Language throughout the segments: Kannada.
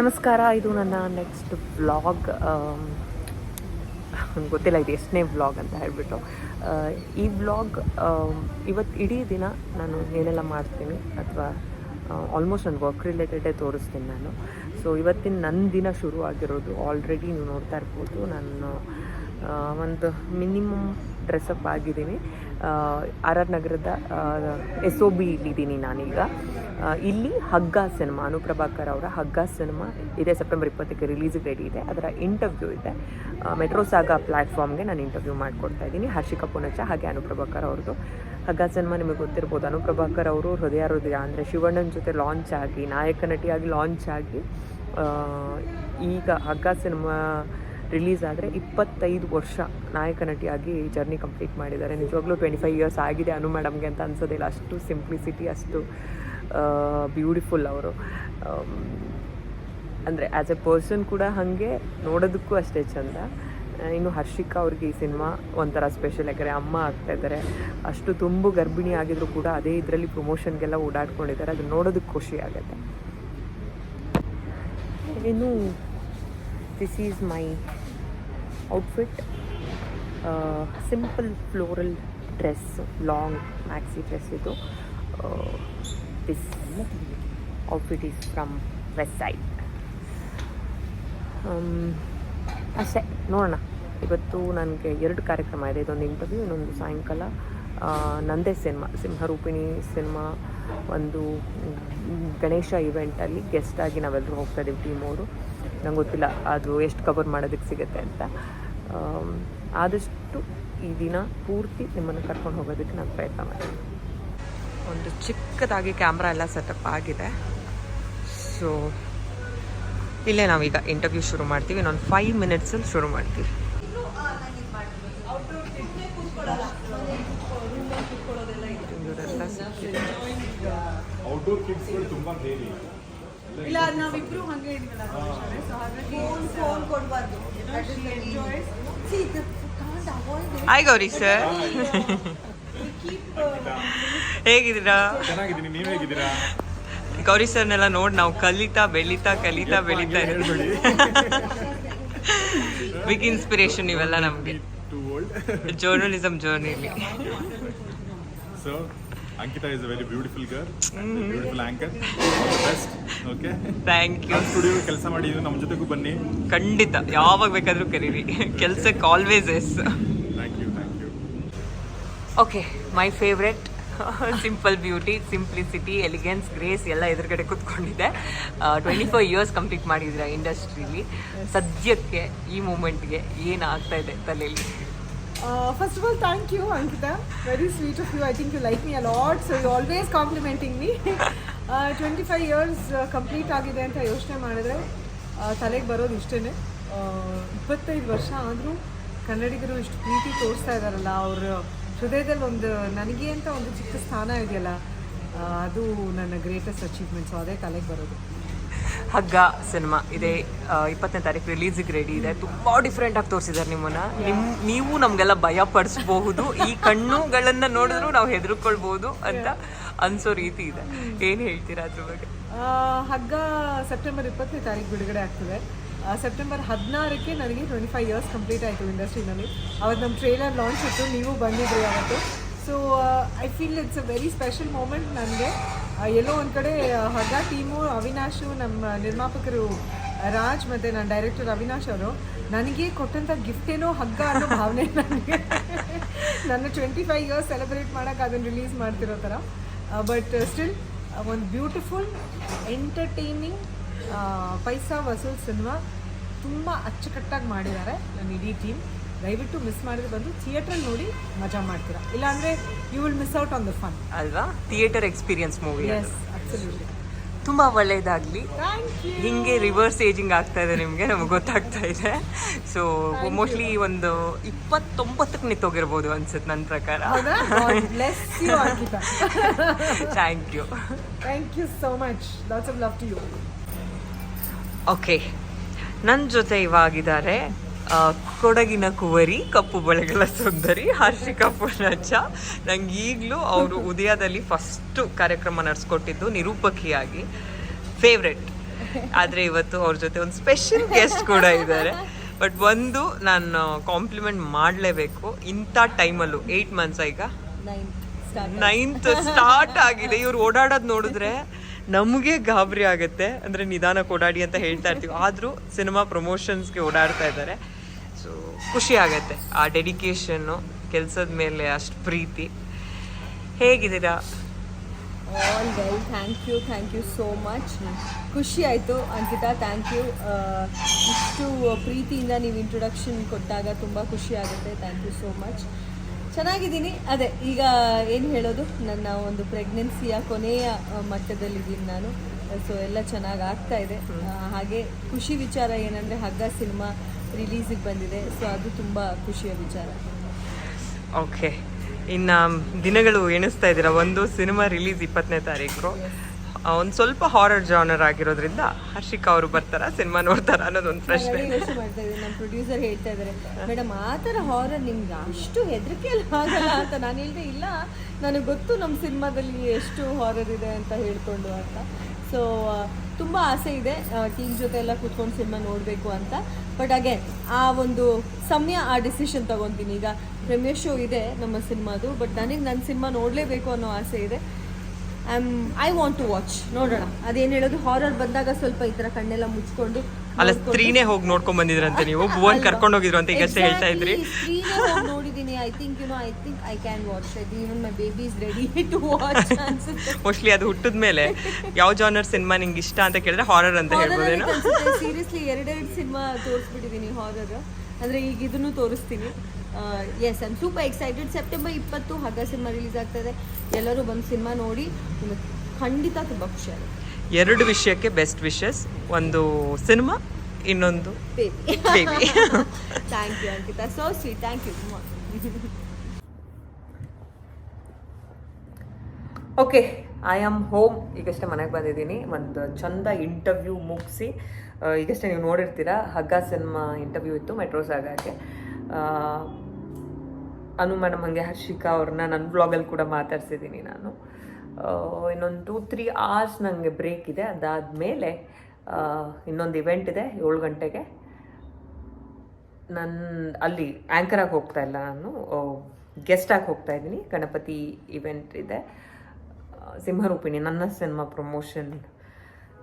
ನಮಸ್ಕಾರ, ಇದು ನನ್ನ ನೆಕ್ಸ್ಟ್ ವ್ಲಾಗ್ ಗೊತ್ತಿಲ್ಲ, ಇದು ಎಷ್ಟನೇ ವ್ಲಾಗ್ ಅಂತ ಹೇಳಿಬಿಟ್ಟು. ಈ ವ್ಲಾಗ್ ಇವತ್ತು ಇಡೀ ದಿನ ನಾನು ಏನೆಲ್ಲ ಮಾಡ್ತೀನಿ ಅಥವಾ ಆಲ್ಮೋಸ್ಟ್ ನನ್ನ ವರ್ಕ್ ರಿಲೇಟೆಡೇ ತೋರಿಸ್ತೀನಿ ನಾನು. ಸೊ ಇವತ್ತಿನ ನನ್ನ ದಿನ ಶುರು ಆಗಿರೋದು ಆಲ್ರೆಡಿ ನೀವು ನೋಡ್ತಾ ಇರ್ಬೋದು. ನಾನು ಒಂದು ಮಿನಿಮಮ್ ಡ್ರೆಸ್ಅಪ್ ಆಗಿದ್ದೀನಿ. ಆರ್ ಆರ್ ನಗರದ ಎಸ್ ಒ ಬಿ ಇಲ್ಲಿದ್ದೀನಿ ನಾನೀಗ ಇಲ್ಲಿ ಹಗ್ಗ ಸಿನಿಮಾ, ಅನುಪ್ರಭಾಕರ್ ಅವರ ಹಗ್ಗ ಸಿನಿಮಾ ಇದೆ. ಸೆಪ್ಟೆಂಬರ್ ಇಪ್ಪತ್ತಕ್ಕೆ ರಿಲೀಸಿಗೆ ರೆಡಿ ಇದೆ. ಅದರ ಇಂಟರ್ವ್ಯೂ ಇದೆ. ಮೆಟ್ರೋ ಸಾಗ ಪ್ಲ್ಯಾಟ್ಫಾರ್ಮ್ಗೆ ನಾನು ಇಂಟರ್ವ್ಯೂ ಮಾಡಿಕೊಡ್ತಾ ಇದ್ದೀನಿ. ಹರ್ಷಿಕಾ ಪುನಚ ಹಾಗೆ ಅನುಪ್ರಭಾಕರ್ ಅವ್ರದ್ದು. ಹಗ್ಗ ಸಿನಿಮಾ ನಿಮಗೆ ಗೊತ್ತಿರ್ಬೋದು. ಅನುಪ್ರಭಾಕರ್ ಅವರು ಹೃದಯ ಹೃದಯ ಅಂದರೆ ಶಿವಣ್ಣನ ಜೊತೆ ಲಾಂಚ್ ಆಗಿ, ನಾಯಕ ನಟಿಯಾಗಿ ಲಾಂಚ್ ಆಗಿ ಈಗ ಹಗ್ಗ ಸಿನಿಮಾ ರಿಲೀಸ್ ಆದರೆ ಇಪ್ಪತ್ತೈದು ವರ್ಷ ನಾಯಕ ನಟಿಯಾಗಿ ಜರ್ನಿ ಕಂಪ್ಲೀಟ್ ಮಾಡಿದ್ದಾರೆ. ನಿಜವಾಗ್ಲೂ ಟ್ವೆಂಟಿ ಫೈವ್ ಇಯರ್ಸ್ ಆಗಿದೆ ಅನು ಮೇಡಮ್ಗೆ ಅಂತ ಅನ್ಸೋದಿಲ್ಲ. ಅಷ್ಟು ಸಿಂಪ್ಲಿಸಿಟಿ ಅಷ್ಟು ಬ್ಯೂಟಿಫುಲ್ ಅವರು. ಅಂದರೆ ಆ್ಯಸ್ ಎ ಪರ್ಸನ್ ಕೂಡ ಹಾಗೆ ನೋಡೋದಕ್ಕೂ ಅಷ್ಟೇ ಚಂದ. ಇನ್ನು ಹರ್ಷಿಕಾ ಅವ್ರಿಗೆ ಈ ಸಿನಿಮಾ ಒಂಥರ ಸ್ಪೆಷಲ್ ಯಾಕಂದರೆ ಅಮ್ಮ ಆಗ್ತಾ ಇದ್ದಾರೆ. ಅಷ್ಟು ತುಂಬು ಗರ್ಭಿಣಿ ಆಗಿದ್ರು ಕೂಡ ಅದೇ ಇದರಲ್ಲಿ ಪ್ರಮೋಷನ್ಗೆಲ್ಲ ಓಡಾಡ್ಕೊಂಡಿದ್ದಾರೆ. ಅದು ನೋಡೋದಕ್ಕೆ ಖುಷಿ ಆಗುತ್ತೆ. ಇನ್ನು this is my outfit simple floral dress long maxi dress ಇದು. This outfit is from Westside ಅಷ್ಟೇ, ನೋಡೋಣ. ಇವತ್ತು ನನಗೆ ಎರಡು ಕಾರ್ಯಕ್ರಮ ಇದೆ. ಇದೊಂದು ಇಂಟರ್ವ್ಯೂ ಇನ್ನೊಂದು ಸಾಯಂಕಾಲ. ನಂದೇ ಸಿನಿಮಾ, ಸಿಂಹರೂಪಿಣಿ ಸಿನಿಮಾ. ಒಂದು ಗಣೇಶ ಇವೆಂಟಲ್ಲಿ ಗೆಸ್ಟಾಗಿ ನಾವೆಲ್ಲರೂ ಹೋಗ್ತಾ ಇದ್ದೀವಿ ಟೀಮ್ ಅವರು. ನಂಗೆ ಗೊತ್ತಿಲ್ಲ ಅದು ಎಷ್ಟು ಕವರ್ ಮಾಡೋದಕ್ಕೆ ಸಿಗುತ್ತೆ ಅಂತ. ಆದಷ್ಟು ಈ ದಿನ ಪೂರ್ತಿ ನಿಮ್ಮನ್ನು ಕರ್ಕೊಂಡು ಹೋಗೋದಕ್ಕೆ ನಾನು ಪ್ರಯತ್ನ ಮಾಡ್ತೀನಿ. ಒಂದು ಚಿಕ್ಕದಾಗಿ ಕ್ಯಾಮ್ರಾ ಎಲ್ಲ ಸೆಟಪ್ ಆಗಿದೆ. ಸೊ ಇಲ್ಲೇ ನಾವೀಗ ಇಂಟರ್ವ್ಯೂ ಶುರು ಮಾಡ್ತೀವಿ. ಇನ್ನೊಂದು ಫೈವ್ ಮಿನಿಟ್ಸಲ್ಲಿ ಶುರು ಮಾಡ್ತೀವಿ. ಔಟ್ಡೋರ್ ಕಿಡ್ಸ್ಗಳು ತುಂಬಾ ಇಲ್ಲ ನಾವಿಬ್ರು ಹಂಗೆ ಇದ್ವಲ್ಲ ಸೊ ಹಾಗಾಗಿ ಫೋನ್ ಕೊಡಬಾರ್ದು. ಹಾಯ್ ಗೌರಿ ಸರ್ ಹೇಗಿದ್ದೀರಾ? ಚೆನ್ನಾಗಿದ್ದೀನಿ ನೀವ್ ಹೇಗಿದ್ದೀರಾ? ಗೌರಿ ಸರ್ನೆಲ್ಲ ನೋಡಿ ನಾವು ಕಲಿತಾ ಬೆಳೀತಾ ಕಲಿತಾ ಬೆಳೀತಾ ಹೇಳ್ಬೇಡಿ. ಬಿಗ್ ಇನ್ಸ್ಪಿರೇಷನ್ ಇವೆಲ್ಲ ನಮಗೆ. Journalism ಜರ್ನಿಲಿ so Ankita is a a beautiful anchor. All anchor best. Okay thank you studio ಕೆಲಸ ಮಾಡಿ ನಮ್ಮ ಜೊತೆಗೂ ಬನ್ನಿ ಖಂಡಿತ ಯಾವಾಗ ಬೇಕಾದರೂ ಕರೀರಿ ಕೆಲಸಕ್ಕೆ always yes thank you thank you okay my favourite simple beauty simplicity elegance grace ಎಲ್ಲ ಎದುರುಗಡೆ ಕೂತ್ಕೊಂಡಿದೆ ಟ್ವೆಂಟಿ ಫೋರ್ ಇಯರ್ಸ್ ಕಂಪ್ಲೀಟ್ ಮಾಡಿದ್ರೆ ಇಂಡಸ್ಟ್ರೀಲಿ ಸದ್ಯಕ್ಕೆ ಈ ಮೂಮೆಂಟ್ಗೆ ಏನು ಆಗ್ತಾ ಇದೆ ತಲೆಯಲ್ಲಿ? First of all thank you Ankita very sweet of you I think you like me a lot so you always complimenting me twenty five years complete ಆಗಿದೆ ಅಂತ ಯೋಚನೆ ಮಾಡಿದ್ರೆ ತಲೆಗೆ ಬರೋದು ಇಷ್ಟೇ ಇಪ್ಪತ್ತೈದು ವರ್ಷ ಆದರೂ ಕನ್ನಡಿಗರು ಇಷ್ಟು ಪ್ರೀತಿ ತೋರಿಸ್ತಾ ಇದ್ದಾರಲ್ಲ ಅವ್ರ ಹೃದಯದಲ್ಲಿ ಒಂದು ನನಗೆ ಅಂತ ಒಂದು ಚಿಕ್ಕ ಸ್ಥಾನ ಇದೆಯಲ್ಲ ಅದು ನನ್ನ ಗ್ರೇಟೆಸ್ಟ್ ಅಚೀವ್ಮೆಂಟ್ ಸೊ ಅದೇ ತಲೆಗೆ ಬರೋದು. ಹಗ್ಗ ಸಿನಿಮಾ ಇದೆ. ಇಪ್ಪತ್ತನೇ ತಾರೀಕು ರಿಲೀಸಿಗೆ ರೆಡಿ ಇದೆ. ತುಂಬ ಡಿಫ್ರೆಂಟ್ ಆಗಿ ತೋರಿಸಿದ್ದಾರೆ ನಿಮ್ಮನ್ನ. ನಿಮ್, ನೀವು ನಮಗೆಲ್ಲ ಭಯ ಪಡಿಸಬಹುದು. ಈ ಕಣ್ಣುಗಳನ್ನ ನೋಡಿದ್ರು ನಾವು ಹೆದರ್ಕೊಳ್ಬಹುದು ಅಂತ ಅನ್ಸೋ ರೀತಿ ಇದೆ. ಏನು ಹೇಳ್ತೀರಾ ಅದ್ರ ಬಗ್ಗೆ? ಹಗ್ಗ ಸೆಪ್ಟೆಂಬರ್ ಇಪ್ಪತ್ತನೇ ತಾರೀಕು ಬಿಡುಗಡೆ ಆಗ್ತದೆ. ಸೆಪ್ಟೆಂಬರ್ ಹದಿನಾರಕ್ಕೆ ನನಗೆ ಟ್ವೆಂಟಿ ಫೈವ್ ಇಯರ್ಸ್ ಕಂಪ್ಲೀಟ್ ಆಯಿತು ಇಂಡಸ್ಟ್ರಿನಲ್ಲಿ. ಅವತ್ತು ನಮ್ಮ ಟ್ರೇಲರ್ ಲಾಂಚ್ ಇತ್ತು. ನೀವು ಬಂದಿದ್ರಿ ಅವತ್ತು. So I feel it's a very special moment ನನಗೆ. ಎಲ್ಲೋ ಒಂದು ಕಡೆ ಹಗ್ಗ ಟೀಮು ಅವಿನಾಶು ನಮ್ಮ ನಿರ್ಮಾಪಕರು ರಾಜ್ ಮತ್ತು ನನ್ನ ಡೈರೆಕ್ಟರ್ ಅವಿನಾಶ್ ಅವರು, ನನಗೆ ಕೊಟ್ಟಂಥ ಗಿಫ್ಟ್ ಏನೋ ಹಗ್ಗ ಅನ್ನೋ ಭಾವನೆ ನನಗೆ. ನನ್ನ ಟ್ವೆಂಟಿ ಫೈವ್ ಇಯರ್ಸ್ ಸೆಲೆಬ್ರೇಟ್ ಮಾಡೋಕೆ ಅದನ್ನು ರಿಲೀಸ್ ಮಾಡ್ತಿರೋ ಥರ ಬಟ್ ಸ್ಟಿಲ್ ಒಂದು ಬ್ಯೂಟಿಫುಲ್ ಎಂಟರ್ಟೈನಿಂಗ್ ಪೈಸಾ ವಸೂಲ್ ಸಿನಿಮಾ ತುಂಬ ಅಚ್ಚುಕಟ್ಟಾಗಿ ಮಾಡಿದ್ದಾರೆ ನನ್ನ ಇಡೀ ಟೀಮ್ ದಯವಿಟ್ಟು ಮಿಸ್ ಮಾಡಿದ್ರೆ ಬಂದು ಥಿಯೇಟರ್ ನೋಡಿ ಮಜಾ ಮಾಡ್ತೀರಾ? ಇಲ್ಲಾಂದ್ರೆ you will miss out on the fun ಅಲ್ವಾ? ಥಿಯೇಟರ್ ಎಕ್ಸ್ಪೀರಿಯನ್ಸ್ ಮೂವಿ ತುಂಬ ಒಳ್ಳೆಯದಾಗಲಿ ಹಿಂಗೆ ರಿವರ್ಸ್ ಏಜಿಂಗ್ ಆಗ್ತಾ ಇದೆ ನಿಮಗೆ ನಮ್ಗೆ ಗೊತ್ತಾಗ್ತಾ ಇದೆ. ಸೊ ಮೋಸ್ಟ್ಲಿ ಒಂದು ಇಪ್ಪತ್ತೊಂಬತ್ತಕ್ಕೆ ನಿಂತೋಗಿರ್ಬೋದು ಅನ್ಸುತ್ತೆ ನನ್ನ ಪ್ರಕಾರ. Thank you thank you so much lots of love to you okay ನನ್ನ ಜೊತೆ ಇವಾಗಿದ್ದಾರೆ ಕೊಡಗಿನ ಕುವರಿ ಕಪ್ಪು ಬಳೆಗಳ ಸುಂದರಿ ಹರ್ಷಿಕಾ ಪೂರ್ಣಚ್ಚ ನಂಗೆ ಈಗಲೂ ಅವರು ಉದಯದಲ್ಲಿ ಫಸ್ಟು ಕಾರ್ಯಕ್ರಮ ನಡೆಸ್ಕೊಟ್ಟಿದ್ದು ನಿರೂಪಕಿಯಾಗಿ. ಫೇವ್ರೆಟ್ ಆದರೆ ಇವತ್ತು ಅವ್ರ ಜೊತೆ ಒಂದು ಸ್ಪೆಷಲ್ ಗೆಸ್ಟ್ ಕೂಡ ಇದ್ದಾರೆ. ಬಟ್ ಒಂದು ನಾನು ಕಾಂಪ್ಲಿಮೆಂಟ್ ಮಾಡಲೇಬೇಕು. ಇಂಥ ಟೈಮಲ್ಲೂ ಏಯ್ಟ್ ಮಂತ್ಸ್ ಈಗ? ನೈನ್ತ್ ಸ್ಟಾರ್ಟ್ ಆಗಿದೆ. ಇವ್ರು ಓಡಾಡೋದು ನೋಡಿದ್ರೆ ನಮಗೆ ಗಾಬರಿ ಆಗುತ್ತೆ. ಅಂದರೆ ನಿಧಾನಕ್ಕೆ ಓಡಾಡಿ ಅಂತ ಹೇಳ್ತಾ ಇರ್ತೀವಿ. ಆದರೂ ಸಿನಿಮಾ ಪ್ರಮೋಷನ್ಸ್ಗೆ ಓಡಾಡ್ತಾ ಇದ್ದಾರೆ. ಖುಷಿ ಆಗುತ್ತೆ ಆ ಡೆಡಿಕೇಶನ್ನು ಕೆಲಸದ ಮೇಲೆ ಅಷ್ಟು ಪ್ರೀತಿ. ಹೇಗಿದ್ದೀರಾ all well thank you thank you so much ಖುಷಿ ಆಯಿತು ಅಂಕಿತಾ ಥ್ಯಾಂಕ್ ಯು ಇಷ್ಟು ಪ್ರೀತಿಯಿಂದ ನೀವು ಇಂಟ್ರೊಡಕ್ಷನ್ ಕೊಟ್ಟಾಗ ತುಂಬ ಖುಷಿ ಆಗುತ್ತೆ ಥ್ಯಾಂಕ್ ಯು ಸೋ ಮಚ್ ಚೆನ್ನಾಗಿದ್ದೀನಿ. ಅದೇ ಈಗ ಏನು ಹೇಳೋದು? ನನ್ನ ಒಂದು ಪ್ರೆಗ್ನೆನ್ಸಿಯ ಕೊನೆಯ ಮಟ್ಟದಲ್ಲಿದ್ದೀನಿ ನಾನು. ಸೊ ಎಲ್ಲ ಚೆನ್ನಾಗಿ ಆಗ್ತಾ ಇದೆ. ಹಾಗೆ ಖುಷಿ ವಿಚಾರ ಏನಂದರೆ ಹಗ್ಗ ಸಿನಿಮಾ ರಿಲೀಸಿಗೆ ಬಂದಿದೆ ಸೊ ಅದು ತುಂಬ ಖುಷಿಯ ವಿಚಾರ. ಓಕೆ ಇನ್ನು ದಿನಗಳು ಎಣಿಸ್ತಾ ಇದ್ದೀರಾ? ಒಂದು ಸಿನಿಮಾ ರಿಲೀಸ್ ಇಪ್ಪತ್ತನೇ ತಾರೀಕು. ಒಂದು ಸ್ವಲ್ಪ ಹಾರರ್ ಜಾನರ್ ಆಗಿರೋದ್ರಿಂದ ಹರ್ಷಿಕಾ ಅವರು ಬರ್ತಾರ ಸಿನಿಮಾ ನೋಡ್ತಾರ ಅನ್ನೋದೊಂದು ಪ್ರಶ್ನೆ. ನಮ್ಮ ಪ್ರೊಡ್ಯೂಸರ್ ಹೇಳ್ತಾ ಇದ್ದಾರೆ ಮೇಡಮ್ ಆ ಥರ ಹಾರರ್ ನಿಮ್ಗೆ ಅಷ್ಟು ಹೆದರಿಕೆ ಆಗಲ್ಲ ಅಂತ ನಾನು ಹೇಳಿದೆ ಇಲ್ಲ ನನಗೆ ಗೊತ್ತು ನಮ್ಮ ಸಿನಿಮಾದಲ್ಲಿ ಎಷ್ಟು ಹಾರರ್ ಇದೆ ಅಂತ ಹೇಳ್ಕೊಂಡು ಅಂತ. ಸೊ ತುಂಬ ಆಸೆ ಇದೆ ಟೀಮ್ ಜೊತೆ ಎಲ್ಲ ಕೂತ್ಕೊಂಡು ಸಿನಿಮಾ ನೋಡಬೇಕು ಅಂತ. ಬಟ್ ಅಗೇನ್ ಆ ಒಂದು ಸಮಯ, ಆ ಡಿಸಿಷನ್ ತಗೊತೀನಿ. ಈಗ ಪ್ರೇಮಿಯರ್ ಶೋ ಇದೆ ನಮ್ಮ ಸಿನಿಮಾದು ಬಟ್ ನನಗೆ ನನ್ನ ಸಿನಿಮಾ ನೋಡಲೇಬೇಕು ಅನ್ನೋ ಆಸೆ ಇದೆ. I am I want to watch ನೋಡೋಣ. ಅದೇನು ಹೇಳೋದು? ಹಾರರ್ ಬಂದಾಗ ಸ್ವಲ್ಪ ಈ ಥರ ಕಣ್ಣೆಲ್ಲ ಮುಚ್ಕೊಂಡು ಅಲ್ಲ ಸ್ತ್ರೀನೇ ಹೋಗಿ ನೋಡ್ಕೊಂಡ್ ಬಂದಿದ್ರಂತೆ ನೀವು. ಭುವನ್ ಕರ್ಕೊಂಡು ಹೋಗಿದ್ರು ಅಂತ ಈಗಷ್ಟೇ ಹೇಳ್ತಾ ಇದ್ರಿ. ನೋಡಿದೀನಿ. I think you know I think I can watch my baby is ready to watch mostly ಅದು ಹುಟ್ಟಿದ ಮೇಲೆ ಯಾವ ಜಾನರ್ ಸಿನಿಮಾ ನಿಂಗೆ ಇಷ್ಟ ಅಂತ ಕೇಳಿದ್ರೆ ಹಾರರ್ ಅಂತ ಹೇಳ್ಬೋದೇನೋ? ಸೀರಿಯಸ್ಲಿ ಎರಡೆರಡು ಸಿನಿಮಾ ತೋರಿಸ್ಬಿಟ್ಟಿದ್ದೀನಿ ಹಾರರ್ ಅಂದರೆ ಈಗ ಇದನ್ನು ತೋರಿಸ್ತೀನಿ. Yes I'm super excited September ಇಪ್ಪತ್ತು ಹಗ್ಗ ಸಿನಿಮಾ ರಿಲೀಸ್ ಆಗ್ತದೆ. ಎಲ್ಲರೂ ಬಂದು ಸಿನಿಮಾ ನೋಡಿ. ಖಂಡಿತ ತುಂಬ ಖುಷಿ ಆಗುತ್ತೆ. ಎರಡು ವಿಷಯಕ್ಕೆ ಬೆಸ್ಟ್ ವಿಶಸ್ ಒಂದು ಸಿನಿಮಾ ಇನ್ನೊಂದು baby baby thank you Ankita so sweet thank you okay I am home ಈಗಷ್ಟೇ ಮನೆಗೆ ಬಂದಿದ್ದೀನಿ. ಒಂದು ಚಂದ ಇಂಟರ್ವ್ಯೂ ಮುಗಿಸಿ ಈಗಷ್ಟೇ ನೀವು ನೋಡಿರ್ತೀರಾ ಹಗ್ಗ ಸಿನಿಮಾ ಇಂಟರ್ವ್ಯೂ ಇತ್ತು ಮೆಟ್ರೋ ಸಾಗಕ್ಕೆ ಅನು ಮೇಡಮ್ ಹಾಗೆ ಹರ್ಷಿಕಾ ಅವ್ರನ್ನ ನನ್ನ ಬ್ಲಾಗಲ್ಲಿ ಕೂಡ ಮಾತಾಡ್ಸಿದ್ದೀನಿ ನಾನು. ಇನ್ನೊಂದು ಟೂ ತ್ರೀ ಅವರ್ಸ್ ನನಗೆ ಬ್ರೇಕ್ ಇದೆ. ಅದಾದಮೇಲೆ ಇನ್ನೊಂದು ಇವೆಂಟ್ ಇದೆ ಏಳು ಗಂಟೆಗೆ. ನನ್ನ ಅಲ್ಲಿ ಆ್ಯಂಕರಾಗಿ ಹೋಗ್ತಾ ಇಲ್ಲ ನಾನು. ಗೆಸ್ಟ್ ಆಗಿ ಹೋಗ್ತಾ ಇದ್ದೀನಿ. ಗಣಪತಿ ಇವೆಂಟ್ ಇದೆ. ಸಿಂಹರೂಪಿಣಿ, ನನ್ನ ಸಿನಿಮಾ ಪ್ರಮೋಷನ್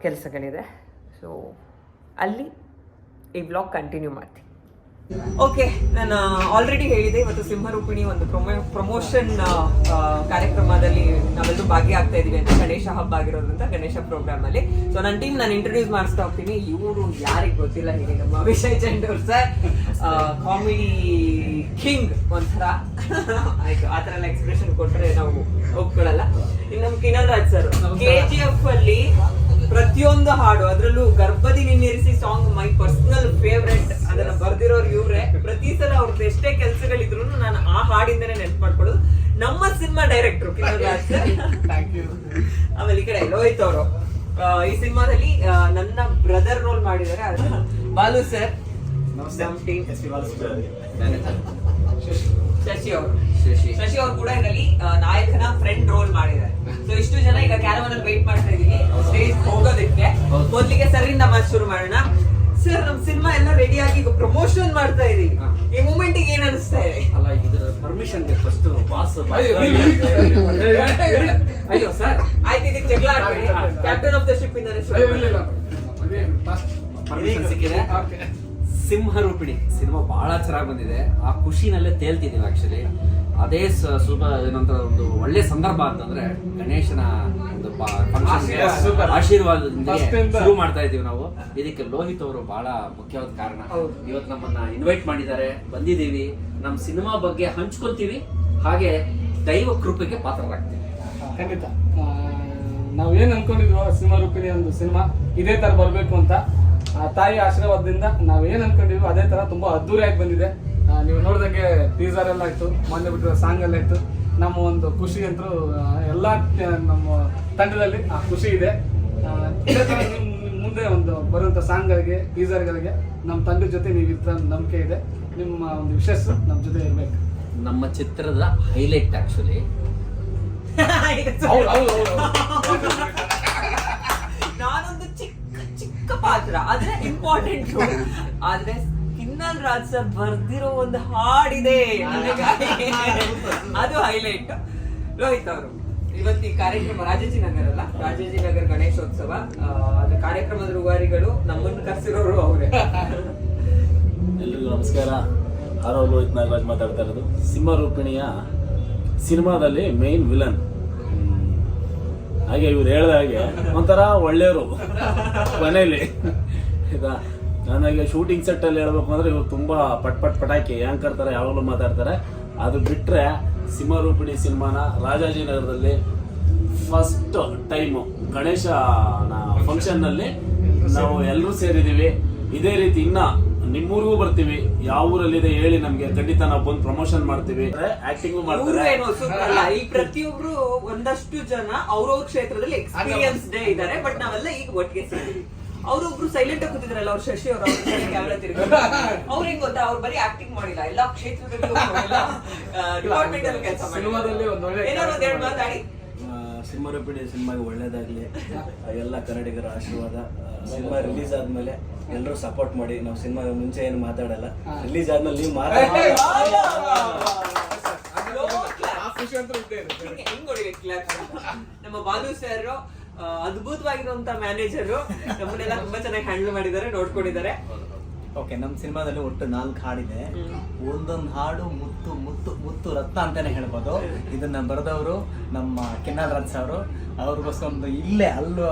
ಕೆಲಸಗಳಿದೆ. ಸೊ ಅಲ್ಲಿ ಈ ಬ್ಲಾಗ್ ಕಂಟಿನ್ಯೂ ಮಾಡ್ತೀನಿ. ಓಕೆ ನಾನು ಆಲ್ರೆಡಿ ಹೇಳಿದೆ ಇವತ್ತು ಸಿಂಹರೂಪಿಣಿ ಒಂದು ಪ್ರೊಮೋ ಪ್ರಮೋಷನ್ ಕಾರ್ಯಕ್ರಮದಲ್ಲಿ ನಾವೆಲ್ಲರೂ ಭಾಗಿಯಾಗ್ತಾ ಇದೀವಿ ಅಂತ ಗಣೇಶ ಹಬ್ಬ ಆಗಿರೋದ್ರಿಂದ ಗಣೇಶ ಪ್ರೋಗ್ರಾಮ್ ಅಲ್ಲಿ. ಸೊ ನನ್ನ ಟೀಮ್ ನಾನು ಇಂಟ್ರೊಡ್ಯೂಸ್ ಮಾಡಿಸ್ತಾ ಹೋಗ್ತೀನಿ. ಇವರು ಯಾರಿಗೆ ಗೊತ್ತಿಲ್ಲ ಹೇಳಿ ನಮ್ಮ ವಿಷಯ ಚಂಡೂರ್ ಸರ್ ಕಾಮಿಡಿ ಕಿಂಗ್ ಒಂಥರ. ಆಯ್ತು ಆ ಥರ ಎಲ್ಲ ಎಕ್ಸ್ಪ್ರೆಷನ್ ಕೊಟ್ರೆ ನಾವು ಒಪ್ಕೊಳ್ಳಲ್ಲ. ಇನ್ನು ನಮ್ಮ Kiran Raj sir K G F ಅಲ್ಲಿ ಪ್ರತಿಯೊಂದು ಹಾಡು ಅದರಲ್ಲೂ ಗರ್ಭದಿ ನಿನ್ನೆರಿಸಿ ಸಾಂಗ್ ಮೈ ಪರ್ಸನಲ್ ಫೇವ್ರೆಟ್ ಅದನ್ನ ಬರ್ದಿರೋರು ಇವ್ರೆ. ಪ್ರತಿ ಸಲ ಅವ್ರದ್ದು ಎಷ್ಟೇ ಕೆಲಸಗಳಿದ್ರು ನಾನು ಆ ಹಾಡಿಂದನೇ ನೆನ್ಪು ಮಾಡ್ಕೊಳ್ಳೋದು. ನಮ್ಮ ಸಿನಿಮಾ ಡೈರೆಕ್ಟರ್ ಆಮೇಲೆ ಈ ಕಡೆ ಲೋಹಿತ್ ಅವರು. ಈ ಸಿನಿಮಾದಲ್ಲಿ ನನ್ನ ಬ್ರದರ್ ರೋಲ್ ಮಾಡಿದ್ದಾರೆ. ಬಾಲು ಸರ್. ನಮಸ್ತೆ. ಟೀಮ್ ಶಶಿ ಅವರು. ಶಶಿ. ಶಶಿ ಅವರು ಕೂಡ ಇದರಲ್ಲಿ ನಾಯಕನ ಫ್ರೆಂಡ್ ರೋಲ್ ಮಾಡಿದ್ದಾರೆ. ಸೊ ಇಷ್ಟು ಜನ ಈಗ ಕ್ಯಾರವನ್ ಅಲ್ಲಿ ವೇಟ್ ಮಾಡ್ತಾ ಇದೀವಿ ಸ್ಟೇಜ್ ಹೋಗೋದಕ್ಕೆ. ಮೊದಲಿಗೆ ಸರಿಂದ ಮಾತು ಶುರು ಮಾಡೋಣ. ಸರ್ ನಮ್ ಸಿನಿಮಾ ಎಲ್ಲ ರೆಡಿ ಆಗಿ ಪ್ರಮೋಷನ್ ಮಾಡ್ತಾ ಇದೀವಿ. ಈ ಮೂಮೆಂಟ್ ಏನ್ ಅನಿಸ್ತಾ ಇದೆ? ಅಲ್ಲ ಇದ್ರ ಪರ್ಮಿಷನ್ ಫಸ್ಟ್ ಬಾಸ್ ಅಯ್ಯೋ ಸರ್ ಆಯ್ತು ಇದಕ್ಕೆ ಜಗಳ ಆಡ್ಬೇಡಿ. ಕ್ಯಾಪ್ಟನ್ ಆಫ್ ದ ಶಿಪ್ ಇಂದ. ಪರ್ಮಿಷನ್ ಸಿಕ್ಕಿದೆ. ಸಿಂಹರೂಪಿಣಿ ಸಿನಿಮಾ ಬಹಳ ಚೆನ್ನಾಗಿ ಬಂದಿದೆ. ಆ ಖುಷಿನಲ್ಲೇ ತೇಲ್ತಿದ್ದೀವಿ ಆಕ್ಚುಲಿ ಅದೇ ಸ್ವಲ್ಪ ಶುಭ ಏನಂತ ಒಂದು ಒಳ್ಳೆ ಸಂದರ್ಭ ಅಂತಂದ್ರೆ ಗಣೇಶನ ಒಂದು ಆಶೀರ್ವಾದದಿಂದ ಶುರು ಮಾಡ್ತಾ ಇದೀವಿ ನಾವು. ಇದಕ್ಕೆ ಲೋಹಿತ್ ಅವರು ಬಹಳ ಮುಖ್ಯವಾದ ಕಾರಣ. ಇವತ್ತು ನಮ್ಮನ್ನ ಇನ್ವೈಟ್ ಮಾಡಿದ್ದಾರೆ. ಬಂದಿದ್ದೀವಿ. ನಮ್ಮ ಸಿನಿಮಾ ಬಗ್ಗೆ ಹಂಚ್ಕೊತೀವಿ ಹಾಗೆ ದೈವ ಕೃಪೆಗೆ ಪಾತ್ರರಾಗ್ತೀವಿ. ಖಂಡಿತ. ನಾವು ನಾವ್ ಏನ್ ಅನ್ಕೊಂಡಿದ್ವೋ ಸಿನಿಮಾ ರೂಪಿಣಿ ಒಂದು ಸಿನಿಮಾ ಇದೇ ತರ ಬರ್ಬೇಕು ಅಂತ. ಆ ತಾಯಿ ಆಶೀರ್ವಾದದಿಂದ ನಾವು ಏನ್ ಅನ್ಕೊಂಡಿದ್ವಿ ಅದೇ ತರ ತುಂಬಾ ಅದ್ದೂರಿಯಾಗಿ ಬಂದಿದೆ. ನೀವು ನೋಡಿದಂಗೆ ಟೀಸರ್ ಎಲ್ಲ ಆಯ್ತು ಮೊನ್ನೆ ಬಿಟ್ಟಿರೋ ಸಾಂಗ್ ಎಲ್ಲ ಆಯ್ತು. ನಮ್ಮ ಒಂದು ಖುಷಿ ಅಂತೂ ಎಲ್ಲ ನಮ್ಮ ತಂಡದಲ್ಲಿ ಆ ಖುಷಿ ಇದೆ. ಇದೇ ತರ ಮುಂದೆ ಒಂದು ಬರುವಂತ ಸಾಂಗ್ಗಳಿಗೆ ಟೀಸರ್ಗಳಿಗೆ ನಮ್ಮ ತಂಡದ ಜೊತೆ ನೀವು ಇದ್ರ ನಂಬಿಕೆ ಇದೆ. ನಿಮ್ಮ ಒಂದು ವಿಶೇಷ ನಮ್ಮ ಜೊತೆ ಇರ್ಬೇಕು. ನಮ್ಮ ಚಿತ್ರದ ಹೈಲೈಟ್ ಆಕ್ಚುಲಿ ಚಿಕ್ಕ ಪಾತ್ರ ಆದ್ರೆ ಇಂಪಾರ್ಟೆಂಟ್ ಆದ್ರೆ ಕಿನ್ನಲ್ ರಾಜ್ ಸರ್ ಬರ್ದಿರೋ ಒಂದು ಹಾಡಿದೆ. ಅದು ಹೈಲೈಟ್ ರೋಹಿತ್ ಅವರು ಇವತ್ತು ಈ ಕಾರ್ಯಕ್ರಮ ರಾಜಾಜಿನಗರ ಅಲ್ಲ ರಾಜಾಜಿನಗರ್ ಗಣೇಶೋತ್ಸವ. ಆ, ಅದ್ರ ಕಾರ್ಯಕ್ರಮದ ರೂವಾರಿಗಳು ನಮ್ಮನ್ನು ಕರೆಸಿರೋರು ಅವರೇ. ಎಲ್ರಿಗೂ ನಮಸ್ಕಾರ. ಆರೋ ರೋಹಿತ್ ನಾಗರಾಜ್ ಮಾತಾಡ್ತಾ ಇರೋದು. ಸಿಂಹ ರೂಪಿಣಿಯ ಸಿನಿಮಾದಲ್ಲಿ ಮೇನ್ ವಿಲನ್ ಹಾಗೆ ಇವ್ರು ಹೇಳ್ದ ಹಾಗೆ, ಒಂಥರ ಒಳ್ಳೆಯವರು ಮನೇಲಿ. ಆಯ್ತಾ? ನನಗೆ ಶೂಟಿಂಗ್ ಸೆಟ್ ಅಲ್ಲಿ ಹೇಳ್ಬೇಕು ಅಂದ್ರೆ ಇವ್ರು ತುಂಬಾ ಪಟ್ ಪಟ್ ಪಟಾಕಿ ಆಂಕರ್ ಕರ್ತಾರೆ ಯಾವಾಗಲೂ ಮಾತಾಡ್ತಾರೆ. ಅದು ಬಿಟ್ರೆ ಸಿಂಹರೂಪಿಣಿ ಸಿನಿಮಾನ ರಾಜಾಜಿನಗರದಲ್ಲಿ ಫಸ್ಟ್ ಟೈಮು ಗಣೇಶ ಫಂಕ್ಷನ್ನಲ್ಲಿ ನಾವು ಎಲ್ಲರೂ ಸೇರಿದೀವಿ ಇದೇ ರೀತಿ ಇನ್ನ ನಿಮ್ಮೂರಿಗೂ ಬರ್ತೀವಿ. ಯಾವ ಊರಲ್ಲಿದೆ ಹೇಳಿ ನಮ್ಗೆ. ಖಂಡಿತ ನಾವು ಬಂದು ಪ್ರಮೋಷನ್ ಮಾಡ್ತೀವಿ. ಆಕ್ಟಿಂಗ್ ಮಾಡ್ತಾರೆ. ಏನು super ಅಲ್ಲ. ಈ ಪ್ರತಿಯೊಬ್ರು ಒಂದಷ್ಟು ಜನ ಅವ್ರವ್ರ ಕ್ಷೇತ್ರದಲ್ಲಿ ಎಕ್ಸ್ಪೀರಿಯನ್ಸ್ ಡೇ ಇದಾರೆ ಬಟ್ ನಾವೆಲ್ಲ ಈಗ ಒಟ್ಟಿಗೆ ಸೇರಿದ್ವಿ ಅವ್ರೊಬ್ರು ಸೈಲೆಂಟ್ ಆಗಿ ಕೂತಿದ್ರಲ್ಲ ಅವ್ರ ಶಶಿ ಅವರು ಕ್ಯಾಮ್ರಾ ತಿರುಗಿ ಅವ್ರ ಹೆಂಗ್ ಗೊತ್ತಾ? ಅವ್ರು ಬರೀ ಆಕ್ಟಿಂಗ್ ಮಾಡಿಲ್ಲ. ಎಲ್ಲಾ ಕ್ಷೇತ್ರದಲ್ಲಿ ಡಿಪಾರ್ಟ್ಮೆಂಟ್ ಅಲ್ಲಿ ಕೆಲಸ ಸಿನಿಮಾದಲ್ಲಿ ಒಂದ್ ಒಳ್ಳೆ ಏನಾದ್ರು ಒಂದ್ ಎರಡು ಮಾತಾಡಿ. ಸಿಂಹರೂಪಿಣಿ ಸಿನಿಮಾಗೆ ಒಳ್ಳೇದಾಗಲಿ ಎಲ್ಲ ಕನ್ನಡಿಗರ ಆಶೀರ್ವಾದ ಸಿನಿಮಾ ರಿಲೀಸ್ ಆದ್ಮೇಲೆ ಎಲ್ಲರೂ ಸಪೋರ್ಟ್ ಮಾಡಿ ನಾವು ಸಿನಿಮಾ ಮುಂಚೆ ಏನು ಮಾತಾಡಲ್ಲ ರಿಲೀಸ್ ಆದ್ಮೇಲೆ ನೀವು ಮಾತಾಡಿ? ನಮ್ಮ ಬಾಲು ಸರ್ ಅದ್ಭುತವಾಗಿರುವಂತ ಮ್ಯಾನೇಜರ್ ನಮ್ಮನ್ನೆಲ್ಲ ತುಂಬಾ ಚೆನ್ನಾಗಿ ಹ್ಯಾಂಡಲ್ ಮಾಡಿದ್ದಾರೆ ನೋಡ್ಕೊಂಡಿದ್ದಾರೆ ಓಕೆ ನಮ್ಮ ಸಿನಿಮಾದಲ್ಲಿ ಒಟ್ಟು ನಾಲ್ಕು ಹಾಡಿದೆ. ಒಂದೊಂದು ಹಾಡು ಮುತ್ತು ಮುತ್ತು ಮುತ್ತು ರತ್ನ ಅಂತಾನೆ ಹೇಳ್ಬೋದು. ಇದನ್ನ ಬರೆದವರು ನಮ್ಮ ಕೆನ್ನಾಲ್ ರಾಜ್ ಅವರು ಅವ್ರಿಗೋಸ್ಕರ ಒಂದು ಇಲ್ಲೇ ಅಲ್ಲೂ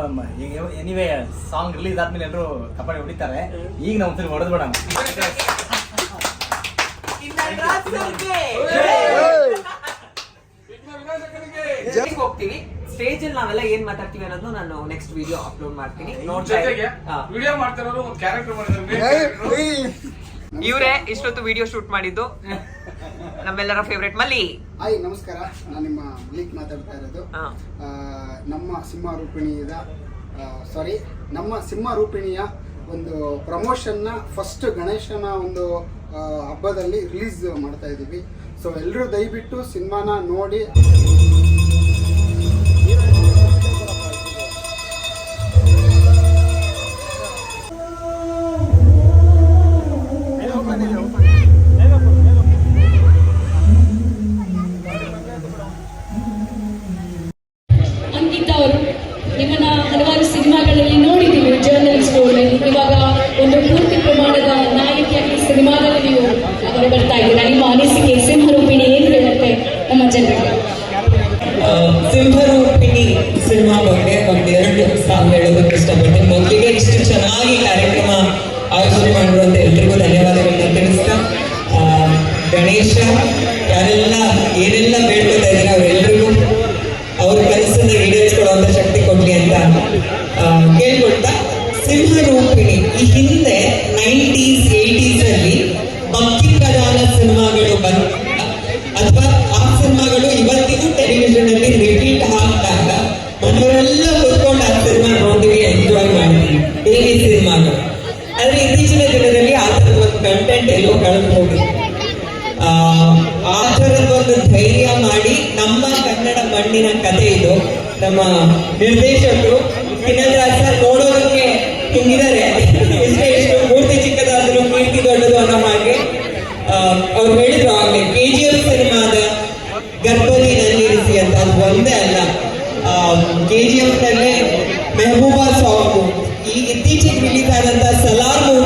ಎನಿವೇ ಸಾಂಗ್ ರಿಲೀಸ್ ಆದ್ಮೇಲೆ ಎಲ್ಲರೂ ಕಪಾಡಿ ಹೊಡಿತಾರೆ. ಈಗ ನಾವು ಒಂದ್ಸರಿ ಹೊಡೆದು ಬಿಡೋಣ. ಹೋಗ್ತೀವಿ. ಸ್ಟೇಜ್ ಅಲ್ಲಿ ನಾವೆಲ್ಲ ಏನ್ ಮಾತಾಡ್ತೀವಿ ಅನ್ನೋದು ನಾನು ನೆಕ್ಸ್ಟ್ ವಿಡಿಯೋ ಅಪ್ಲೋಡ್ ಮಾಡ್ತೀನಿ. ನೋಡ್ತಾ ಇರಿ. ಹಾ. ವಿಡಿಯೋ ಮಾಡ್ತಿರೋರು ಒಂದು ಕ್ಯಾರೆಕ್ಟರ್ ಮಾಡಿದ್ರು ಇವ್ರೇ ಇಷ್ಟೊತ್ತು ವಿಡಿಯೋ ಶೂಟ್ ಮಾಡಿದ್ದು ನಮ್ಮೆಲ್ಲರ ಫೇವ್ರೆಟ್ ಮಲ್ಲಿ. ಹಾಯ್ ನಮಸ್ಕಾರ. ನಾನು ನಿಮ್ಮ ಮಲ್ಲಿಕ್ ಮಾತಾಡ್ತಾ ಇರೋದು. ಹಾ. ಆ, ನಮ್ಮ ಸಿಂಹ ರೂಪಿಣಿಯದ ಸಾರಿ ನಮ್ಮ ಸಿಂಹ ರೂಪಿಣಿಯ ಒಂದು ಪ್ರಮೋಷನ್ನ ಫಸ್ಟ್ ಗಣೇಶನ ಒಂದು ಆ, ಹಬ್ಬದಲ್ಲಿ ರಿಲೀಸ್ ಮಾಡ್ತಾ ಇದ್ದೀವಿ ಸೊ ಎಲ್ಲರೂ ದಯವಿಟ್ಟು ಸಿನಿಮಾನ ನೋಡಿ. ಹಲವಾರು ಆ ಆ ಥರದ ಧೈರ್ಯ ಮಾಡಿ ನಮ್ಮ ಕನ್ನಡ ಮಣ್ಣಿನ ಕಥೆ ಇದು. ನಮ್ಮ ನಿರ್ದೇಶಕರು ಕಿನ್ನರಾಜ್ ಸರ್ ನೋಡೋದಕ್ಕೆ ಹಿಂಗಿದ್ದಾರೆ